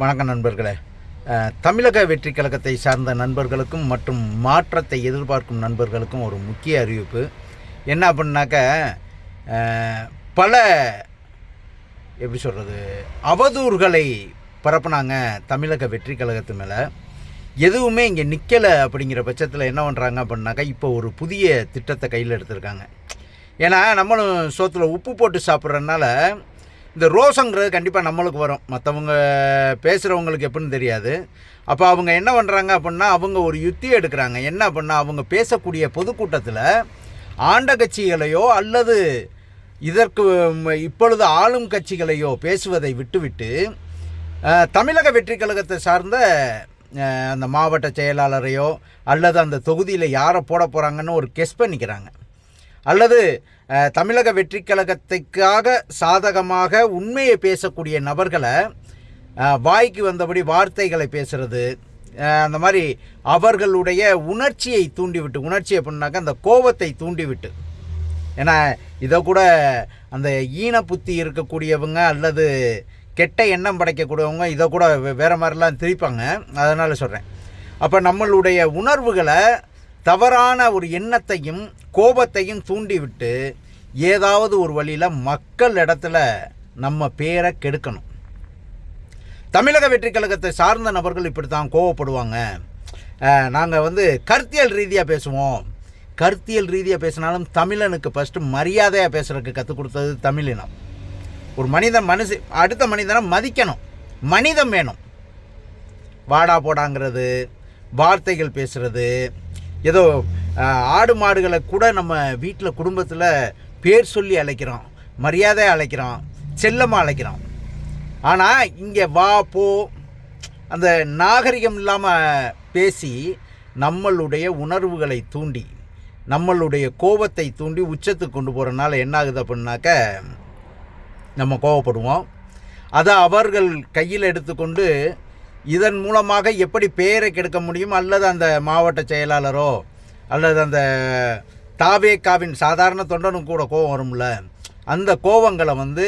வணக்கம் நண்பர்களே. தமிழக வெற்றி கழகத்தை சார்ந்த நண்பர்களுக்கும் மற்றும் மாற்றத்தை எதிர்பார்க்கும் நண்பர்களுக்கும் ஒரு முக்கிய அறிவிப்பு. என்ன அப்படின்னாக்க பல எப்படி சொல்கிறது அவதூறுகளை பரப்புனாங்க தமிழக வெற்றி கழகத்து மேலே. எதுவுமே இங்கே நிற்கலை அப்படிங்கிற பட்சத்தில் என்ன பண்ணுறாங்க அப்படின்னாக்கா இப்போ ஒரு புதிய திட்டத்தை கையில் எடுத்திருக்காங்க. ஏன்னா நம்மளும் சோத்தில் உப்பு போட்டு சாப்பிட்றதுனால இந்த ரோசங்கிறது கண்டிப்பாக நம்மளுக்கு வரும். மற்றவங்க பேசுகிறவங்களுக்கு எப்படின்னு தெரியாது. அப்போ அவங்க என்ன பண்ணுறாங்க அப்படின்னா அவங்க ஒரு யுத்தி எடுக்கிறாங்க. என்ன அப்படின்னா அவங்க பேசக்கூடிய பொதுக்கூட்டத்தில் ஆண்ட கட்சிகளையோ அல்லது இதற்கு இப்பொழுது ஆளும் கட்சிகளையோ பேசுவதை விட்டுவிட்டு தமிழக வெற்றி கழகத்தை சார்ந்த அந்த மாவட்ட செயலாளரையோ அல்லது அந்த தொகுதியில் யாரை போட போகிறாங்கன்னு ஒரு கெஸ் பண்ணிக்கிறாங்க. அல்லது தமிழக வெற்றி கழகத்துக்காக சாதகமாக உண்மையை பேசக்கூடிய நபர்களை வாய்க்கு வந்தபடி வார்த்தைகளை பேசுகிறது அந்த மாதிரி அவர்களுடைய உணர்ச்சியை தூண்டிவிட்டு உணர்ச்சி அப்படின்னாக்கா அந்த கோபத்தை தூண்டிவிட்டு. ஏன்னா இதை கூட அந்த ஈன புத்தி இருக்கக்கூடியவங்க அல்லது கெட்ட எண்ணம் படைக்கக்கூடியவங்க இதை கூட வே- மாதிரிலாம் திரிப்பாங்க. அதனால் சொல்கிறேன் அப்போ நம்மளுடைய உணர்வுகளை தவறான ஒரு எண்ணத்தையும் கோபத்தையும் தூண்டிவிட்டு ஏதாவது ஒரு வழியில் மக்கள் இடத்துல நம்ம பேரை கெடுக்கணும். தமிழக வெற்றி கழகத்தை சார்ந்த நபர்கள் இப்படி தான் கோவப்படுவாங்க நாங்கள் வந்து கருத்தியல் ரீதியாக பேசுவோம். கருத்தியல் ரீதியாக பேசினாலும் தமிழனுக்கு ஃபஸ்ட்டு மரியாதையாக பேசுகிறதுக்கு கற்றுக் கொடுத்தது தமிழினம் ஒரு மனிதன் மனுஷ அடுத்த மனிதனை மதிக்கணும். மனிதம் வேணும். வாடா போடாங்கிறது வார்த்தைகள் பேசுகிறது ஏதோ ஆடு மாடுகளை கூட நம்ம வீட்டில் குடும்பத்தில் பேர் சொல்லி அழைக்கிறோம் மரியாதை அழைக்கிறோம் செல்லமாக அழைக்கிறோம். ஆனால் இங்கே வா போ அந்த நாகரிகம் இல்லாமல் பேசி நம்மளுடைய உணர்வுகளை தூண்டி நம்மளுடைய கோபத்தை தூண்டி உச்சத்துக்கு கொண்டு போகிறனால என்ன ஆகுது அப்படின்னாக்க நம்ம கோவப்படுவோம். அதை அவர்கள் கையில் எடுத்துக்கொண்டு இதன் மூலமாக எப்படி பெயரை கெடுக்க முடியும்? அல்லது அந்த மாவட்ட செயலாளரோ அல்லது அந்த தாவேக்காவின் சாதாரண தொண்டனும் கூட கோவம் வரும்ல? அந்த கோவங்களை வந்து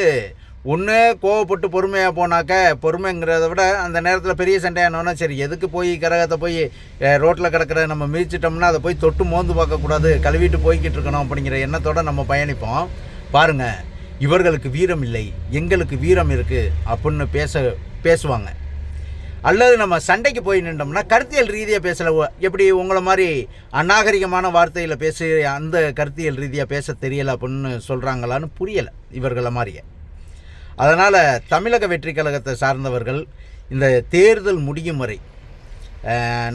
ஒன்று கோவப்பட்டு பொறுமையாக போனாக்க பொறுமைங்கிறத விட அந்த நேரத்தில் பெரிய சண்டையானோன்னா சரி எதுக்கு போய் கரகத்தை போய் ரோட்டில் கிடக்கிற நம்ம மிதிச்சிட்டோம்னா அதை போய் தொட்டு மோந்து பார்க்கக்கூடாது கழுவிட்டு போய்கிட்டு இருக்கணும் அப்படிங்கிற எண்ணத்தோடு நம்ம பயணிப்போம். பாருங்கள் இவர்களுக்கு வீரம் இல்லை எங்களுக்கு வீரம் இருக்குது அப்படின்னு பேச பேசுவாங்க. அல்லது நம்ம சண்டைக்கு போய் நின்றோம்னா கருத்தியல் ரீதியாக பேசலை எப்படி உங்களை மாதிரி அநாகரிகமான வார்த்தையில் பேசி அந்த கருத்தியல் ரீதியாக பேச தெரியலை அப்படின்னு சொல்கிறாங்களான்னு புரியலை இவர்களை மாதிரியே. அதனால் தமிழக வெற்றி கழகத்தை சார்ந்தவர்கள் இந்த தேர்தல் முடியும் வரை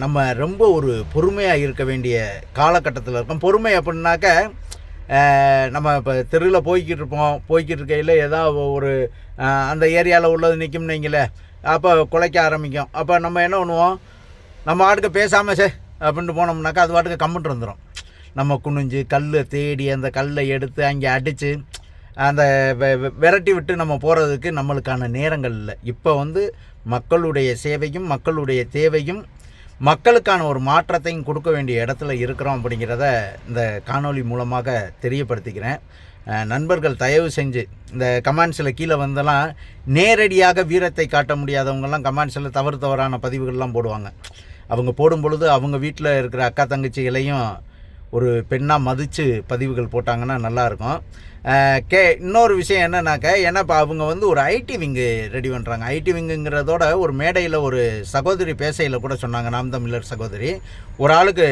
நம்ம ரொம்ப ஒரு பொறுமையாக இருக்க வேண்டிய காலகட்டத்தில் இருக்கோம். பொறுமை அப்படின்னாக்க நம்ம இப்போ தெருவில் போய்கிட்டு இருப்போம். போய்கிட்டு இருக்கையில் ஏதாவது ஒரு அந்த ஏரியாவில் உள்ளது நிற்கும் நீங்களே அப்போ குலைக்க ஆரம்பிக்கும். அப்போ நம்ம என்ன பண்ணுவோம்? நம்ம ஆட்டுக்கு பேசாமல் சே அப்படின்ட்டு போனோம்னாக்கா அது பாட்டுக்கு கம்முன்ட்டு வந்துடும் நம்ம குனிஞ்சு கல்லை தேடி அந்த கல்லை எடுத்து அங்கே அடித்து அந்த விரட்டி விட்டு நம்ம போகிறதுக்கு நம்மளுக்கான நேரங்கள் இல்லை. இப்போ வந்து மக்களுடைய சேவையும் மக்களுடைய தேவையும் மக்களுக்கான ஒரு மாற்றத்தையும் கொடுக்க வேண்டிய இடத்துல இருக்கிறோம் அப்படிங்கிறத இந்த காணொலி மூலமாக தெரியப்படுத்திக்கிறேன். நண்பர்கள் தயவு செஞ்சு இந்த கமெண்ட்ஸில் கீழே வந்தெல்லாம் நேரடியாக வீரத்தை காட்ட முடியாதவங்கெல்லாம் கமெண்ட்ஸில் தவறு தவறான பதிவுகள்லாம் போடுவாங்க. அவங்க போடும் பொழுது அவங்க வீட்டில் இருக்கிற அக்கா தங்கச்சிகளையும் ஒரு பெண்ணாக மதித்து பதிவுகள் போட்டாங்கன்னா நல்லாயிருக்கும் கே இன்னொரு விஷயம் என்னன்னாக்க ஏன்னா இப்போ அவங்க வந்து ஒரு ஐடி விங்கு ரெடி பண்ணுறாங்க ஐடி விங்குங்கிறதோட ஒரு மேடையில் ஒரு சகோதரி பேசையில் கூட சொன்னாங்க நாம் தமிழர் சகோதரி. ஒரு ஆளுக்கு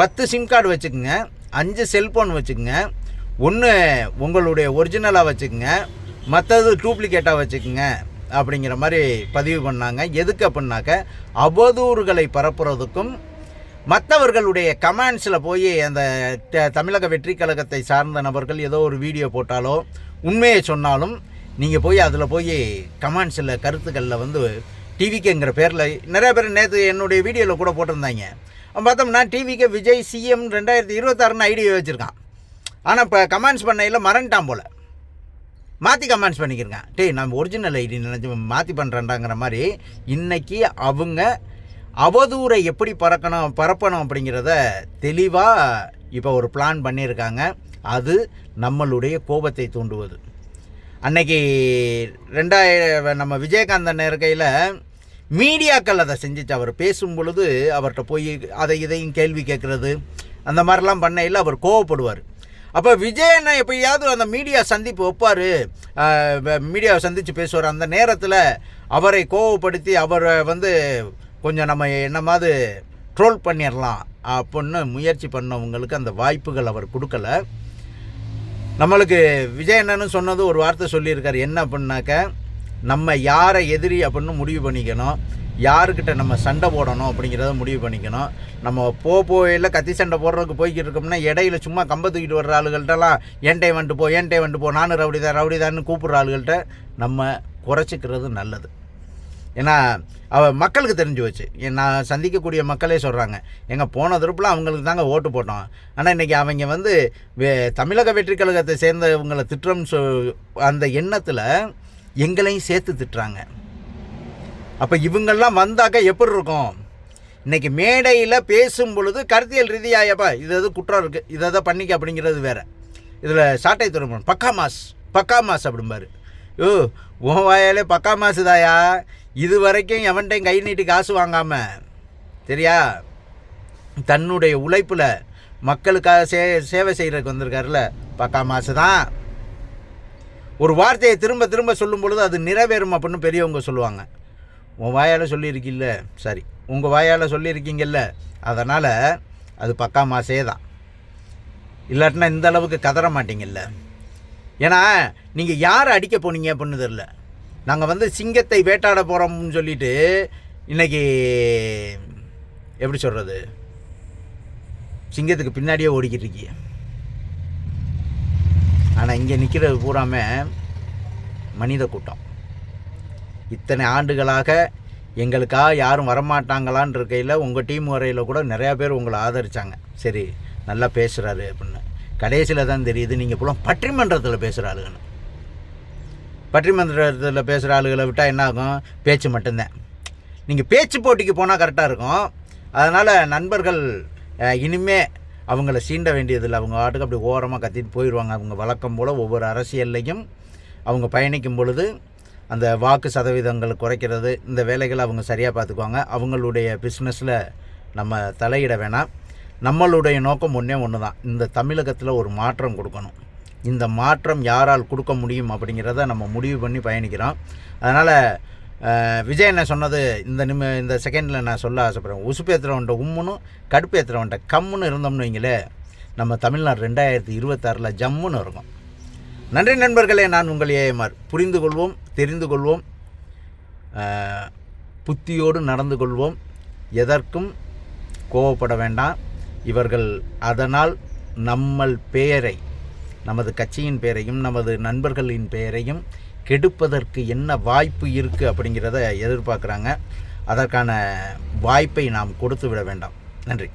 பத்து சிம் கார்டு வச்சுக்கோங்க அஞ்சு செல்ஃபோன் வச்சுக்கோங்க ஒன்று உங்களுடைய ஒரிஜினலாக வச்சுக்கோங்க மற்றது டூப்ளிகேட்டாக வச்சுக்கோங்க அப்படிங்கிற மாதிரி பதிவு பண்ணாங்க. எதுக்கு அப்படின்னாக்க அவதூறுகளை பரப்புறதுக்கும் மற்றவர்களுடைய கமெண்ட்ஸில் போய் அந்த த- தமிழக வெற்றி கழகத்தை சார்ந்த நபர்கள் ஏதோ ஒரு வீடியோ போட்டாலோ உண்மையை சொன்னாலும் நீங்கள் போய் அதில் போய் கமெண்ட்ஸில் கருத்துக்களில் வந்து டிவிக்குங்கிற பேரில் நிறைய பேர் நேற்று என்னுடைய வீடியோவில் கூட போட்டிருந்தாங்க. பார்த்தோம்னா டிவிக்கு விஜய் சிஎம் ரெண்டாயிரத்தி இருபத்தாறுன்னு ஐடியா வச்சுருக்கான். ஆனால் இப்போ கமெண்ட்ஸ் பண்ணையில் மறந்துட்டான் போல். மாற்றி கமெண்ட்ஸ் பண்ணிக்கிறேன் டேய் நம்ம ஒரிஜினல் ஐடி நினச்சி மாற்றி பண்ணுறேன்டாங்கிற மாதிரி இன்றைக்கி அவங்க அவதூரை எப்படி பறக்கணும் பரப்பணும் அப்படிங்கிறத தெளிவாக இப்போ ஒரு பிளான் பண்ணியிருக்காங்க. அது நம்மளுடைய கோபத்தை தூண்டுவது. அன்னைக்கு ரெண்டாயிரம் நம்ம விஜயகாந்தன் இருக்கையில் மீடியாக்கள் அதை செஞ்சிச்சு. அவர் பேசும் பொழுது அவர்கிட்ட போய் அதை இதையும் கேள்வி கேட்குறது. அந்த மாதிரிலாம் பண்ணையில் அவர் கோவப்படுவார். அப்போ விஜயனை எப்பயாவது அந்த மீடியா சந்திப்பு வைப்பார். மீடியாவை சந்தித்து பேசுவார். அந்த நேரத்தில் அவரை கோவப்படுத்தி அவரை வந்து கொஞ்சம் நம்ம என்னமாவது ட்ரோல் பண்ணிடலாம் அப்படின்னு முயற்சி பண்ணவங்களுக்கு அந்த வாய்ப்புகள் அவர் கொடுக்கல. நம்மளுக்கு விஜய் அண்ணனும் சொன்னது ஒரு வார்த்தை சொல்லியிருக்கார். என்ன அப்படின்னாக்க நம்ம யாரை எதிரி அப்படின்னு முடிவு பண்ணிக்கணும். யாருக்கிட்ட நம்ம சண்டை போடணும் அப்படிங்கிறத முடிவு பண்ணிக்கணும். நம்ம போ போயில் கத்தி சண்டை போடுறதுக்கு போய்கிட்டு இருக்கோம்னா இடையில சும்மா கம்ப தூக்கிட்டு வர்ற ஆளுகள்கிட்டலாம் ஏன்டே வந்துட்டு போ ஏன்டே வந்துட்டு போ நானும் ரவுடிதான் ரவுடிதான்னு கூப்பிட்ற ஆளுகள்கிட்ட நம்ம குறைச்சிக்கிறது நல்லது. ஏன்னா அவ மக்களுக்கு தெரிஞ்சு வச்சு நான் சந்திக்கக்கூடிய மக்களே சொல்கிறாங்க எங்கள் போன திருப்பில் அவங்களுக்கு தாங்க ஓட்டு போட்டோம். ஆனால் இன்றைக்கி அவங்க வந்து வே தமிழக வெற்றி கழகத்தை சேர்ந்தவங்களை திட்டுறோம்னு சொ அந்த எண்ணத்தில் எங்களையும் சேர்த்து திட்டுறாங்க. அப்போ இவங்கெல்லாம் வந்தாக்க எப்படி இருக்கும்? இன்றைக்கி மேடையில் பேசும் பொழுது கருத்தியல் ரீதியாயப்பா இது எது குற்றம் இருக்குது இதை தான் பண்ணிக்க அப்படிங்கிறது வேறு. இதில் சாட்டை துறைமுகம் பக்கா மாஸ் பக்கா மாஸ் அப்படிம்பாரு. ஓ உன் வாயாலே பக்கா மாசுதாயா? இது வரைக்கும் எவன்கிட்டையும் கை நீட்டி காசு வாங்காம சரியா தன்னுடைய உழைப்பில் மக்களுக்காக சே சேவை செய்கிறதுக்கு வந்திருக்காருல பக்கா மாசு தான். ஒரு வார்த்தையை திரும்ப திரும்ப சொல்லும் பொழுது அது நிறைவேறும் அப்படின்னு பெரியவங்க சொல்லுவாங்க. உன் வாயால் சொல்லியிருக்கில்ல? சரி. உங்கள் வாயால் சொல்லியிருக்கீங்கல்ல? அதனால் அது பக்கா மாசே தான். இல்லாட்டினா இந்த அளவுக்கு கதற மாட்டீங்கல்ல? ஏன்னா நீங்கள் யார் அடிக்க போனீங்க அப்படின்னு தெரில நாங்கள் வந்து சிங்கத்தை வேட்டாட போகிறோம்னு சொல்லிட்டு இன்னைக்கு எப்படி சொல்கிறது சிங்கத்துக்கு பின்னாடியே ஓடிக்கிட்டு இருக்கீங்க ஆனால் இங்கே நிற்கிறது பூராமே மனித கூட்டம். இத்தனை ஆண்டுகளாக எங்களுக்காக யாரும் வரமாட்டாங்களான் இருக்கையில் உங்கள் டீம் வரையில் கூட நிறையா பேர் உங்களை ஆதரித்தாங்க சரி நல்லா பேசுகிறாரு அப்படின்னு. கடைசியில் தான் தெரியுது நீங்கள் புலம் பட்டிமன்றத்தில் பேசுகிறாருன்னு பட்டிமன்றத்தில் பேசுகிற ஆளுகளை விட்டால் என்ன ஆகும்? பேச்சு மட்டும்தான். நீங்கள் பேச்சு போட்டிக்கு போனால் கரெக்டாக இருக்கும். அதனால் நண்பர்கள் இனிமேல் இனிமே அவங்கள சீண்ட வேண்டியதில்லை. அவங்க ஆட்டுக்கு அப்படி ஓரமாக கத்திட்டு போயிடுவாங்க அவங்க வழக்கம் போல் ஒவ்வொரு அரசியல்லையும் அவங்க பயணிக்கும் பொழுது அந்த வாக்கு சதவீதங்கள் குறைக்கிறது இந்த வேலைகளை அவங்க சரியாக பார்த்துக்குவாங்க. அவங்களுடைய பிஸ்னஸில் நம்ம தலையிட வேணாம். நம்மளுடைய நோக்கம் ஒன்றே ஒன்று தான் இந்த தமிழகத்தில் ஒரு மாற்றம் கொடுக்கணும். இந்த மாற்றம் யாரால் கொடுக்க முடியும் அப்படிங்கிறத நம்ம முடிவு பண்ணி பயணிக்கிறோம். அதனால் விஜய் என்ன சொன்னது இந்த நிமி இந்த செகண்டில் நான் சொல்ல ஆசைப்பட்றேன். உசுப்பேத்துறவன்ட்ட உம்முன்னு கடுப்பேத்துறவன்ட்ட கம்முன்னு இருந்தோம்னு வைங்களே நம்ம தமிழ்நாடு ரெண்டாயிரத்தி இருபத்தாறில் ஜம்முன்னு இருக்கும். நன்றி நண்பர்களே நான் உங்கள் ஏஎம்ஆர். புரிந்து கொள்வோம் தெரிந்து கொள்வோம் புத்தியோடு நடந்து கொள்வோம். எதற்கும் கோவப்பட வேண்டாம். இவர்கள் அதனால் நம்மள் பெயரை நமது கட்சியின் பெயரையும் நமது நண்பர்களின் பெயரையும் கெடுப்பதற்கு என்ன வாய்ப்பு இருக்குது அப்படிங்கிறத எதிர்பார்க்குறாங்க. அதற்கான வாய்ப்பை நாம் கொடுத்து விட வேண்டாம். நன்றி.